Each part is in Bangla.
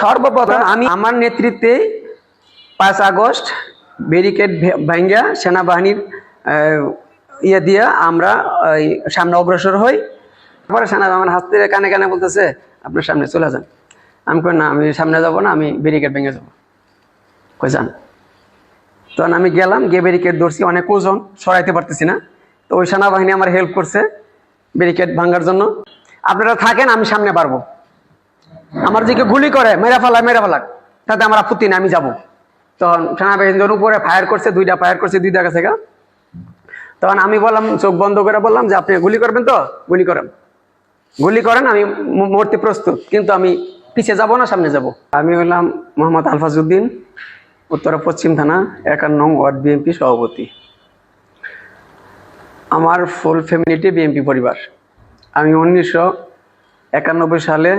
সর্বপ্রথম আমি আমার নেতৃত্বে পাঁচ আগস্ট ব্যারিকেড ভাঙ্গা সেনাবাহিনীর ইয়ে দিয়ে আমরা সামনে অগ্রসর হই। তারপরে সেনাবাহিনীর হাত থেকে কানে কানে বলতেছে, আপনার সামনে চলে যান। আমি কই, না, আমি সামনে যাব না, আমি ব্যারিকেড ভেঙে যাব। কই, যান। তখন আমি গেলাম, গিয়ে ব্যারিকেড ধরছি, অনেক ওজন, সরাইতে পারতেছি না। তো ওই সেনাবাহিনী আমার হেল্প করছে ব্যারিকেড ভাঙার জন্য। আপনারা থাকেন, আমি সামনে পারব। আমার দিকে গুলি করে, মেরা ফেলায় মেরা ফেলাক তাতে আমার আপত্তি নেই, আমি যাব। তখন সেনাবাহিনীর উপরে ফায়ার করছে, দুইটা ফায়ার করছে, দুইটা কাছে তখন আমি বললাম, চোখ বন্ধ করে বললাম যে, আপনি গুলি করবেন তো? গুলি করেন। গুলি করেন, আমি মরতে প্রস্তুত, কিন্তু আমি পিছিয়ে যাব না, সামনে যাব। আমি হলাম মোহাম্মদ আলফাজউদ্দিন, উত্তরা পশ্চিম থানা, একান্ন ওয়ার্ড বিএনপি সভাপতি। আমার ফুল ফ্যামিলিটি বিএনপি পরিবার। আমি উনিশশো একানব্বই সালে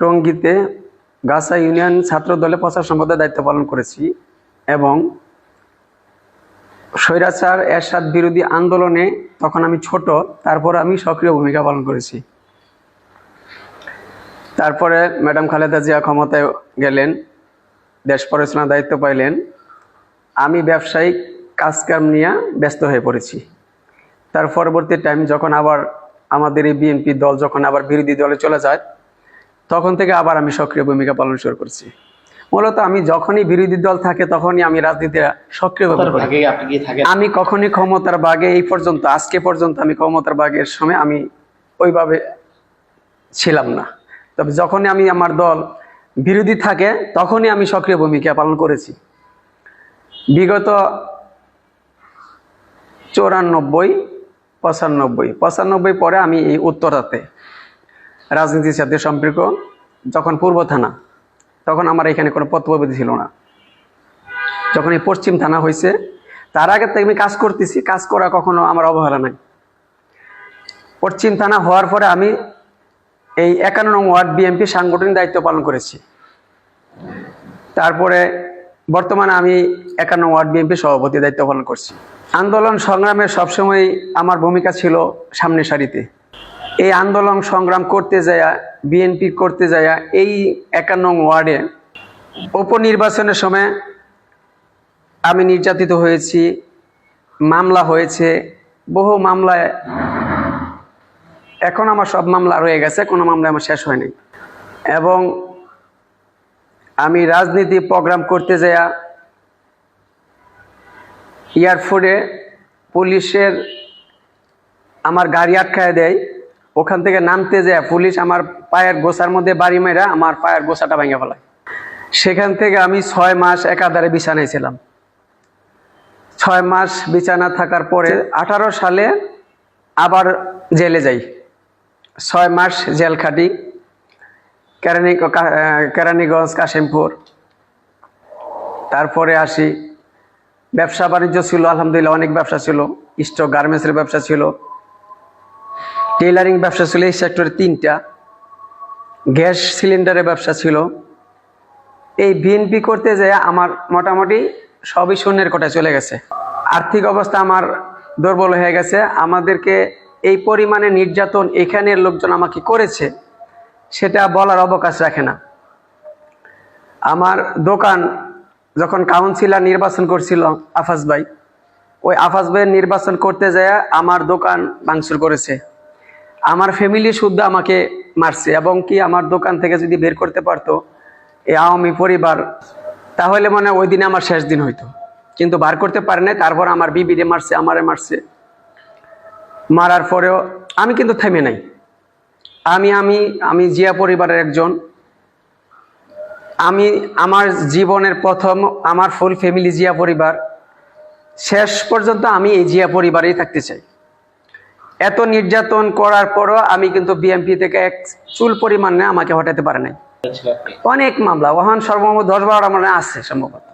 টঙ্গীতে গাছা ইউনিয়ন ছাত্র দলে প্রচার সম্পাদকের দায়িত্ব পালন করেছি এবং স্বৈরাচার, এরশাদ বিরোধী আন্দোলনে তখন আমি ছোট, তারপর আমি সক্রিয় ভূমিকা পালন করেছি। তারপরে ম্যাডাম খালেদা জিয়া ক্ষমতায় গেলেন, দেশ পরিচালনার দায়িত্ব পাইলেন। আমি ব্যবসায়িক কাজকাম নিয়ে ব্যস্ত হয়ে পড়েছি। তার পরবর্তী টাইম যখন আবার আমাদের এই বিএনপি দল যখন আবার বিরোধী দলে চলে যায় তখন থেকে আবার আমি সক্রিয় ভূমিকা পালন শুরু করছি। মূলত আমি যখনই বিরোধী দল থাকে তখনই আমি সক্রিয়ভাবে কি থাকেন। আমি কখনই ক্ষমতার বাগে এই পর্যন্ত আজকে পর্যন্ত আমি ক্ষমতার বাগের সময় আমি ওইভাবে ছিলাম না। তবে যখনই আমি আমার দল বিরোধী থাকে তখনই আমি সক্রিয় ভূমিকা পালন করেছি। বিগত চৌরানব্বই পঁচানব্বই পঁচানব্বই পরে আমি এই উত্তরাতে রাজনীতির সাথে সম্পর্ক, যখন পূর্ব থানা, তখন আমার এখানে কোনো পত্রপতি ছিল না। যখন এই পশ্চিম থানা হয়েছে, তার আগে থেকে আমি কাজ করতেছি, কাজ করা কখনো আমার অবহেলা নাই। পশ্চিম থানা হওয়ার পরে আমি এই একান্ন নং ওয়ার্ড বিএনপি সাংগঠনিক দায়িত্ব পালন করেছি। তারপরে বর্তমানে আমি একান্ন ওয়ার্ড বিএনপি সভাপতি দায়িত্ব পালন করছি। আন্দোলন সংগ্রামে সবসময় আমার ভূমিকা ছিল সামনে সারিতে। এই আন্দোলন সংগ্রাম করতে যায় বিএনপি করতে যায় এই একান্ন ওয়ার্ডে উপনির্বাচনের সময় আমি নির্যাতিত হয়েছি, মামলা হয়েছে, বহু মামলায় এখন আমার সব মামলা রয়ে গেছে, কোনো মামলা আমার শেষ হয়নি। এবং আমি রাজনীতি প্রোগ্রাম করতে যাইয়া এয়ারপোর্টে পুলিশের আমার গাড়ি আটকায় দেয়। ওখান থেকে নামতে যায়, পুলিশ আমার পায়ের গোসার মধ্যে বাড়ি মেরা আমার পায়ের গোসাটা ভেঙে ফেলায় সেখান থেকে আমি ছয় মাস একাধারে বিছানায় ছিলাম। ছয় মাস বিছানা থাকার পরে আঠারো সালে আবার জেলে যাই। ছয় মাস জেল খাটি, কেরানি কেরানীগঞ্জ, কাশিমপুর। তারপরে আসি। ব্যবসা বাণিজ্য ছিল, আলহামদুলিল্লাহ অনেক ব্যবসা ছিল। স্টক গার্মেন্টসের ব্যবসা ছিল। টেইলারিং ব্যবসা ছিল এই সেক্টরে তিনটা। গ্যাস সিলিন্ডারের ব্যবসা ছিল। এই বিএনপি করতে যেয়ে আমার মোটামুটি সবই শূন্যের কোটায় চলে গেছে। আর্থিক অবস্থা আমার দুর্বল হয়ে গেছে। আমাদেরকে এই পরিমাণে নির্যাতন এখানের লোকজন আমাকে করেছে, সেটা বলার অবকাশ রাখে না। আমার দোকান যখন কাউন্সিলর নির্বাচন করছিল আফাজ ভাই, ওই আফাজ ভাইয়ের নির্বাচন করতে যায় আমার দোকান ভাঙচুর করেছে। আমার ফ্যামিলি শুদ্ধ আমাকে মারছে এবং কি আমার দোকান থেকে যদি বের করতে পারতো এই আওয়ামী পরিবার, তাহলে মানে ওই দিনে আমার শেষ দিন হইতো। কিন্তু বার করতে পারে নাই, তারপর আমার বিবিরে মারছে, আমারে মারছে। মারার পরেও আমি কিন্তু থেমে নাই। আমি আমি আমি জিয়া পরিবারের একজন। আমি, আমার জীবনের প্রথম আমার ফুল ফ্যামিলি জিয়া পরিবার। শেষ পর্যন্ত আমি এই জিয়া পরিবারেই থাকতে চাই। এত নির্যাতন করার পরও আমি কিন্তু বিএমপি থেকে এক চুল পরিমাণে আমাকে হটাতে পারে নাই। অনেক মামলা ওখান সর্বমোট দশ বারোটা মানে আছে সম্ভবত।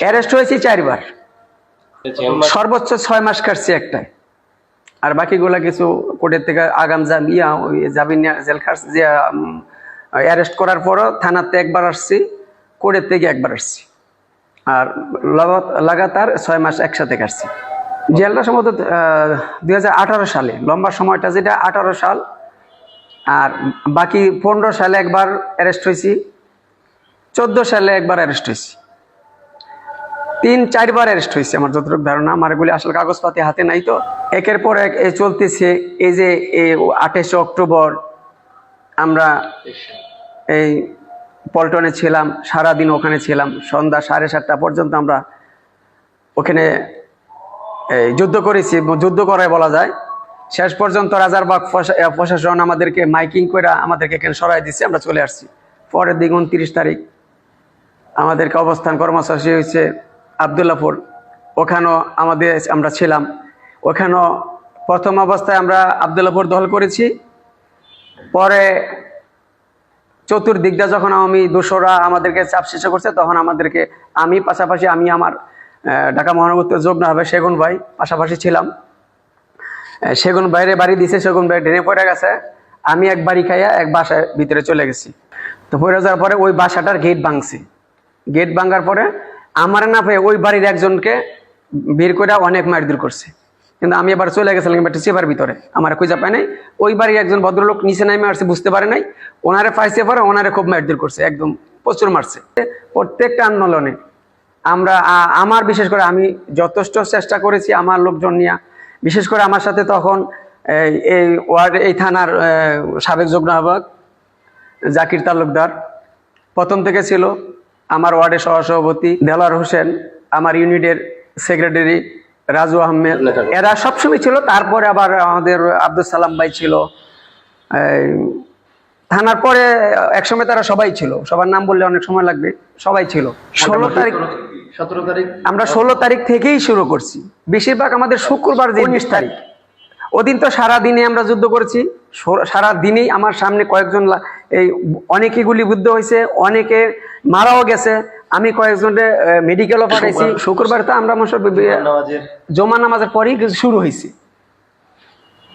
অ্যারেস্ট হয়েছি চারবার। সর্বোচ্চ ছয় মাস কাটছি একটাই আর বাকিগুলা কিছু কোর্টের থেকে আগাম জাম ইয়া ওই জামিন জেল যে অ্যারেস্ট করার পরও থানাতে একবার আসছি কোর্টের থেকে একবার আসছি। আর লাগাতার ছয় মাস একসাথে কাটছি। জেলটা সম্ভবত দু হাজার আঠারো সালে। লম্বা সময়টা যেটা, আঠারো সাল। আর বাকি পনেরো সালে একবার অ্যারেস্ট হয়েছি। চোদ্দ সালে একবার অ্যারেস্ট হয়েছি। তিন, চারবার অ্যারেস্ট হয়েছে আমার যতটুকু ধারণা। আমার এগুলি আসলে কাগজপাতি হাতে নাই তো। একের পর এক চলতেছে। এই যে আঠাশে অক্টোবর আমরা এই পল্টনে ছিলাম, সারাদিন ওখানে ছিলাম। সন্ধ্যা সাড়ে সাতটা পর্যন্ত আমরা ওখানে এই যুদ্ধ করেছি, যুদ্ধ করায় বলা যায়। শেষ পর্যন্ত রাজারবাগ প্রশাসন আমাদেরকে মাইকিং করে আমাদেরকে এখানে সরাই দিচ্ছে আমরা চলে আসছি। পরের দিন উনত্রিশ তারিখ আমাদেরকে অবস্থান কর্মসূচি হয়েছে আবদুল্লাপুর। ওখানেও আমাদের আমরা ছিলাম। ওখানেও প্রথম অবস্থায় আমরা আবদুল্লাপুর দখল করেছি। পরে চতুর্দিকটা যখন আমি দোসরা আমাদেরকে চাপ সৃষ্টি করছে, তখন আমাদেরকে আমি, পাশাপাশি আমি আমার ঢাকা মহানগর যোগ না হবে সেগুন ভাই, পাশাপাশি ছিলাম। সেগুন বাইরে বাড়ি দিছে, সেগুন ভাই ড্রেনে পড়ে গেছে। আমি এক বাড়ি খাইয়া এক বাসায় ভিতরে চলে গেছি। তো পড়ে যাওয়ার পরে ওই বাসাটার গেট ভাঙছে। গেট ভাঙার পরে আমার না পেয়ে ওই বাড়ির একজনকে বের করে অনেক মারধর করছে। কিন্তু আমি এবার চলে গেছিলাম একটা চেপার ভিতরে। আমার খুঁজে পায় নাই। ওই বাড়ির একজন ভদ্রলোক নিচে নামে আসছে, বুঝতে পারে নাই। ওনারে পাইছে পরে ওনারে খুব মারধর করছে, একদম প্রচুর মারছে। প্রত্যেকটা আন্দোলনে আমরা আমার বিশেষ করে আমি যথেষ্ট চেষ্টা করেছি আমার লোকজন নিয়ে। বিশেষ করে আমার সাথে তখন এই ওয়ার্ড এই থানার সাবেক যুগ্ম আহ্বায়ক জাকির তালুকদার। প্রথম থেকে ছিল আমার ওয়ার্ডের সহসভাপতি দেলার হোসেন আমার ইউনিটের সেক্রেটারি রাজু আহমেদ। এরা সবসময় ছিল তারপরে আবার আমাদের আব্দুল সালাম ভাই ছিল। থানার পরে একসময় তারা সবাই ছিল সবার নাম বললে অনেক সময় লাগবে সবাই ছিল। ষোলো তারিখ সতেরো তারিখ। আমরা ষোলো তারিখ থেকেই শুরু করছি। বেশিরভাগ আমাদের শুক্রবার যে উনিশ তারিখ। ওদিন তো সারা দিনে আমরা যুদ্ধ করেছি। সারা দিনেই আমার সামনে কয়েকজন এই অনেকে গুলিবুদ্ধ হয়েছে অনেকে মারাও গেছে। আমি কয়েকজনকে মেডিকেলও পাঠাইছি। শুক্রবার তো আমরা জমা নামাজের পরেই শুরু হয়েছে।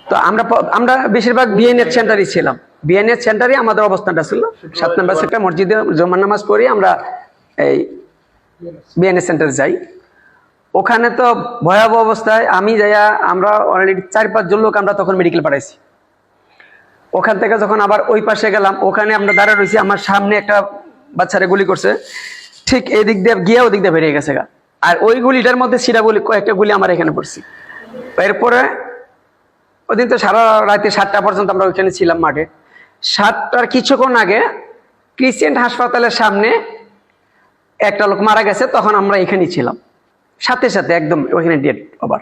তো আমরা আমরা বেশিরভাগ বিএনএর সেন্টারই ছিলাম। বিএনএর সেন্টারে আমাদের অবস্থানটা ছিল। সাত নম্বর সেক্টর মসজিদে জমা নামাজ পড়ি আমরা এই বিএনএ সেন্টারে যাই। ওখানে তো ভয়াবহ অবস্থায় আমি যাইয়া আমরা অলরেডি চার পাঁচজন লোক আমরা তখন মেডিকেল পাঠাইছি। ওখান থেকে যখন আবার ওই পাশে গেলাম, ওখানে আমরা দাঁড়া রয়েছি আমার সামনে একটা বাচ্চারে গুলি করছে। ঠিক এই দিক দিয়ে গিয়ে ওদিক দিয়ে বেরিয়ে গেছে গা। আর ওই গুলিটার মধ্যে সিরা গুলি, কয়েকটা গুলি আমার এখানে পড়ছি। এরপরে ওদিন তো সারা রাতে সাতটা পর্যন্ত আমরা ওইখানে ছিলাম মাঠে। সাতটার কিছুক্ষণ আগে ক্রিসেন্ট হাসপাতালের সামনে একটা লোক মারা গেছে, তখন আমরা এখানেই ছিলাম। সাথে সাথে একদম ওইখানে ডেট আবার।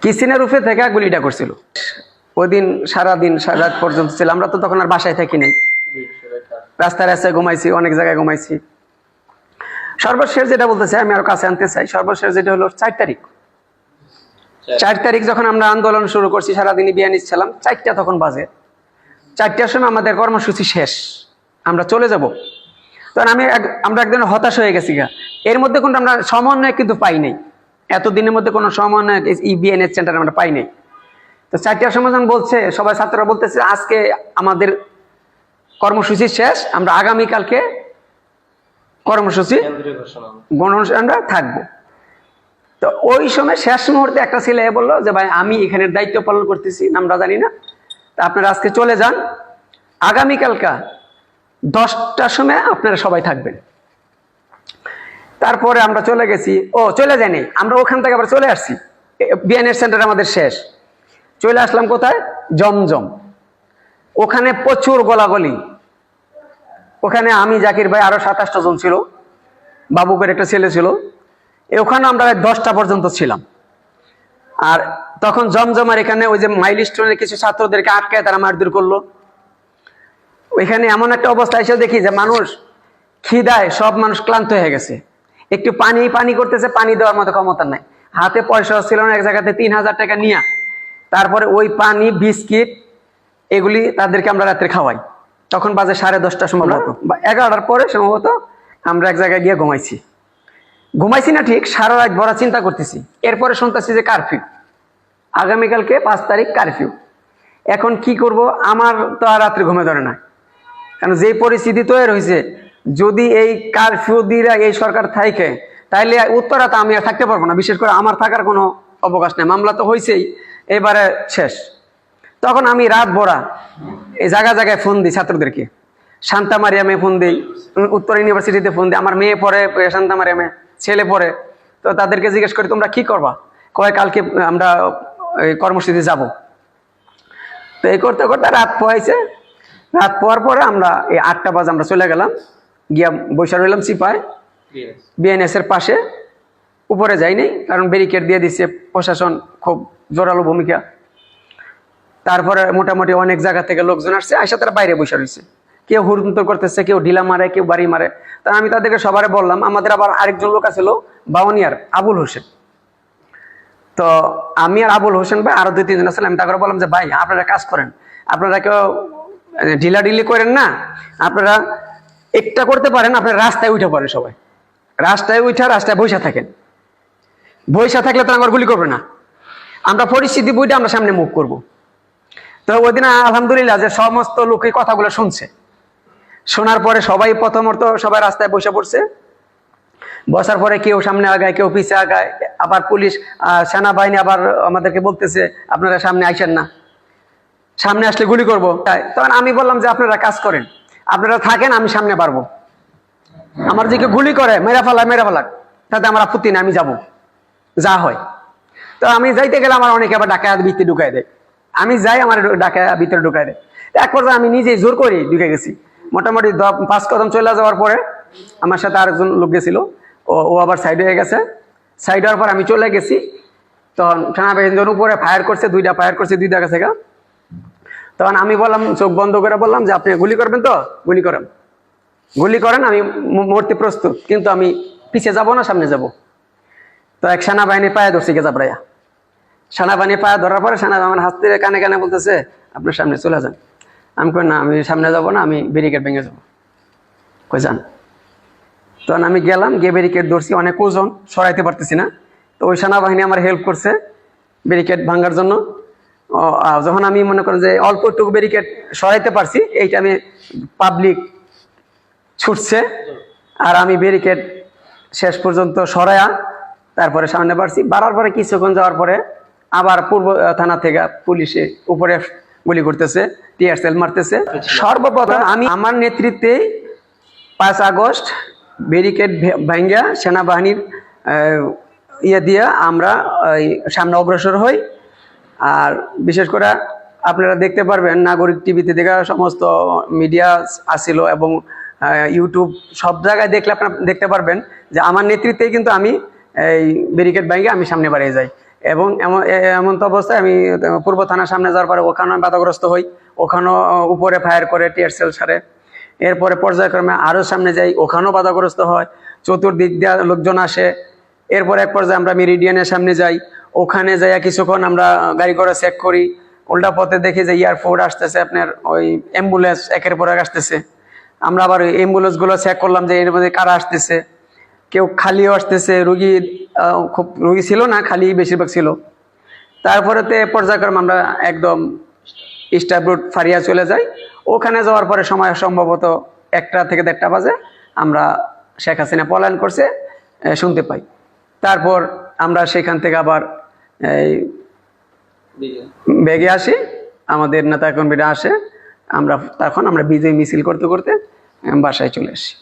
কিসিনের রূপে থেকে গুলিটা করছিল। ওদিন সারাদিন সারা রাত পর্যন্ত ছিল। আমরা তো তখন আর বাসায় থাকি নাই। রাস্তায় রাস্তায় ঘুমাইছি, অনেক জায়গায় ঘুমাইছি। সর্বশেষ যেটা বলতে চাই আমি আরও কাছে আনতে চাই। সর্বশেষ যেটা হলো, চার তারিখ। চার তারিখ যখন আমরা আন্দোলন শুরু করছি, সারাদিনই বিয়ে নিচ্ছিলাম। চারটা তখন বাজে। চারটার সময় আমাদের কর্মসূচি শেষ। আমরা চলে যাব। তখন আমি আমরা একদিন হতাশ হয়ে গেছি গা। এর মধ্যে কোনো আমরা সমন্বয় কিন্তু পাই নাই। এতদিনের মধ্যে কোনো সমন্বয় ই বিএনএস সেন্টার আমরা পাই নাই। তো চারটার সময় যখন বলছে সবাই ছাত্ররা বলতেছে আজকে আমাদের কর্মসূচি শেষ আমরা আগামীকালকে কর্মসূচি গণঅনুষ্ঠানটা থাকব। তো ওই সময় শেষ মুহূর্তে একটা ছেলে বলল যে ভাই আমি এখানের দায়িত্ব পালন করতেছি নামটা জানি না। তা আপনারা আজকে চলে যান। আগামীকালকা দশটার সময় আপনারা সবাই থাকবেন। তারপরে আমরা চলে গেছি। ও, চলে যাইনি আমরা ওখান থেকে আবার চলে আসছি। বিএনএর সেন্টার আমাদের শেষ। চলে আসলাম কোথায়? জমজম। ওখানে প্রচুর গোলাগুলি। ওখানে আমি, জাকির ভাই আরও সাতাশটা জন ছিল। বাবুকের একটা ছেলে ছিল। ওখানে আমরা দশটা পর্যন্ত ছিলাম। আর তখন জমজমার এখানে ওই যে মাইল স্টোনের কিছু ছাত্রদেরকে আটকায় তারা মারধর করল। ওইখানে এমন একটা অবস্থা এসে দেখি যে মানুষ খিদায়, সব মানুষ ক্লান্ত হয়ে গেছে। একটু পানি পানি করতেছে, পানি দেওয়ার মতো ক্ষমতা নাই। হাতে পয়সা ছিল না, এক জায়গাতে তিন হাজার টাকা নিয়ে। তারপরে ওই পানি, বিস্কিট, এগুলি তাদেরকে আমরা রাত্রে খাওয়াই। তখন বাজে সাড়ে দশটার সময় বা এগারোটার পরে সম্ভবত আমরা এক জায়গায় গিয়ে ঘুমাইছি। ঘুমাইছি না ঠিক, সারা রাত ভরা চিন্তা করতেছি। এরপরে শুনতেছি যে কারফিউ। আগামীকালকে পাঁচ তারিখ কারফিউ। এখন কি করব? আমার তো আর রাত্রে ঘুমে ধরে না। কারণ যে পরিস্থিতি তৈরি হয়েছে, যদি এই কারফিউ দিয়ে এই সরকার থাকে, তাইলে উত্তরাতে আমি আর থাকতে পারব না। বিশেষ করে আমার থাকার কোনো অবকাশ নেই। মামলা তো হয়েছেই এবারে শেষ। তখন আমি রাত ভরা এই জায়গা জায়গায় ফোন দিই ছাত্রদেরকে। শান্তা মারিয়ামে ফোন দিই, উত্তর ইউনিভার্সিটিতে ফোন দিই। আমার মেয়ে পড়ে শান্তা মারিয়ামে ছেলে পড়ে। তো তাদেরকে জিজ্ঞেস করি, তোমরা কি করবা? কয়, কালকে আমরা কর্মসূচিতে যাব। তো এই করতে করতে রাত পোয়াইছে রাত পোয়ার পরে আমরা এই আটটা বাজে আমরা চলে গেলাম, গিয়া বৈশা রইলাম সিপায় বিএনএস এর পাশে। উপরে যাইনি, কারণ ব্যারিকেড দিয়ে দিচ্ছে প্রশাসন খুব জোরালো ভূমিকা। তারপরে মোটামুটি অনেক জায়গা থেকে লোকজন আসছে আসে তারা বাইরে বসে রয়েছে। কেউ হুড়মুন্তর করতেছে, কেউ ঢিলা মারে, কেউ বাড়ি মারে। তা আমি তাদেরকে সবারে বললাম, আমাদের আবার আরেকজন লোক আছিল বাউনিয়ার, আবুল হোসেন। তো আমি আর আবুল হোসেন ভাই আরও দুই, তিনজন আসলে আমি তাকে বললাম যে, ভাই, আপনারা কাজ করেন। আপনারা কেউ ঢিলা ঢিলি করেন না, আপনারা একটা করতে পারেন, আপনারা রাস্তায় উঠে পড়েন সবাই। রাস্তায় উঠে, রাস্তায় বসে থাকেন। বসে থাকলে তো আমার গুলি করবে না। আমরা পরিস্থিতি বুঝে আমরা সামনে মুখ করব। তো ওই দিন আলহামদুলিল্লাহ যে সমস্ত লোক কথাগুলো শুনছে। শোনার পরে সবাই প্রথমত সবাই রাস্তায় বসে পড়ছে। বসার পরে কেউ সামনে আগায়, কেউ পিছে আগায়। আবার পুলিশ সেনাবাহিনী আবার আমাদেরকে বলতেছে, আপনারা সামনে আইসেন না। সামনে আসলে গুলি করব। তাই তখন আমি বললাম যে, আপনারা কাজ করেন। আপনারা থাকেন, আমি সামনে পারব আমার দিকে গুলি করে, মেরা ফেলায় মেরা ফেলাক তাতে আমার আপত্তি নেই, আমি যাব। যা হয়। তো আমি যাইতে গেলে আমার অনেকে আবার ডাকা ভিতরে ঢুকাই দেয়। আমি যাই, আমার ডাকা ভিতরে ঢুকাই দেয়। এক পর্যায়ে আমি নিজেই জোর করে ঢুকে গেছি। মোটামুটি পাঁচ কদম চলে যাওয়ার পরে আমার সাথে আরেকজন লোক গেছিল। ও ও আবার সাইড হয়ে গেছে। সাইড হওয়ার পর আমি চলে গেছি। তখন থানা বাহিনীর উপরে ফায়ার করছে, দুইটা ফায়ার করছে, দুইটা কাছে গা। তখন আমি বললাম, চোখ বন্ধ করে বললাম যে, আপনি গুলি করবেন তো? গুলি করেন। গুলি করেন, আমি মরতে প্রস্তুত, কিন্তু আমি পিছিয়ে যাব না, সামনে যাব। তো এক সেনাবাহিনী পায়ে ধরছি গেজা প্রায় সেনাবাহিনী পায়ে ধরার পরে সেনাবাহিনী আমার হাতে কানে কানে বলতেছে, আপনার সামনে চলে যান। আমি কই, না, আমি সামনে যাব না, আমি ব্যারিকেড ভেঙে যাব। কই, যান। তখন আমি গেলাম, গিয়ে ব্যারিকেড ধরছি, অনেক ওজন, সরাইতে পারতেছি না। তো ওই সেনাবাহিনী আমার হেল্প করছে ব্যারিকেড ভাঙার জন্য। যখন আমি মনে করেন যে অল্প একটু ব্যারিকেড সরাইতে পারছি, এইটা আমি পাবলিক ছুটছে। আর আমি ব্যারিকেড শেষ পর্যন্ত সরায়া তারপরে সামনে বাড়ছি। বাড়ার পরে কিছুক্ষণ যাওয়ার পরে আবার পূর্ব থানা থেকে পুলিশে উপরে গুলি করতেছে টিয়ার সেল মারতেছে। সর্বপ্রথম আমি আমার নেতৃত্বে পাঁচ আগস্ট ব্যারিকেড ভাঙ্গা সেনাবাহিনীর ইয়ে দিয়ে আমরা সামনে অগ্রসর হই। আর বিশেষ করে আপনারা দেখতে পারবেন, নাগরিক টিভিতে দেখা সমস্ত মিডিয়া আসছিল এবং ইউটিউব সব জায়গায় দেখলে আপনারা দেখতে পারবেন যে আমার নেতৃত্বেই কিন্তু আমি এই ব্যারিকেড ব্যাঙ্কে আমি সামনে বাড়িয়ে যাই। এবং এমন এমন তো অবস্থায় আমি, পূর্ব থানার সামনে যাওয়ার পরে ওখানেও আমি বাধাগ্রস্ত হই, ওখানেও উপরে ফায়ার করে টিয়ার সেল সারে। এরপরে পর্যায়ক্রমে আরও সামনে যাই, ওখানেও বাধাগ্রস্ত হয়, চতুর্দিক দিয়ে লোকজন আসে। এরপর এক পর্যায়ে আমরা মেরিডিয়ানের সামনে যাই ওখানে যাইয়া কিছুক্ষণ আমরা গাড়ি ঘোড়া চেক করি। উল্টা পথে দেখি যে এয়ারপোর্ট আসতেছে, আপনার ওই অ্যাম্বুলেন্স একের পর এক আসতেছে। আমরা আবার ওই অ্যাম্বুলেন্সগুলো চেক করলাম যে এর মধ্যে কারা আসতেছে। কেউ খালিও আসতেছে, রুগী খুব রুগী ছিল না, খালি বেশিরভাগ ছিল। তারপরে তো পর্যায়ক্রমে আমরা একদম স্টাফ রুট ফারিয়া চলে যাই। ওখানে যাওয়ার পরে সময় সম্ভবত একটা থেকে দেড়টা বাজে। আমরা শেখ হাসিনা পলায়ন করছে শুনতে পাই। তারপর আমরা সেখান থেকে আবার এই বেগে আসি। আমাদের নেতা কর্মীরা আসে। আমরা তখন আমরা বিজয় মিছিল করতে করতে বাসায় চলে আসি।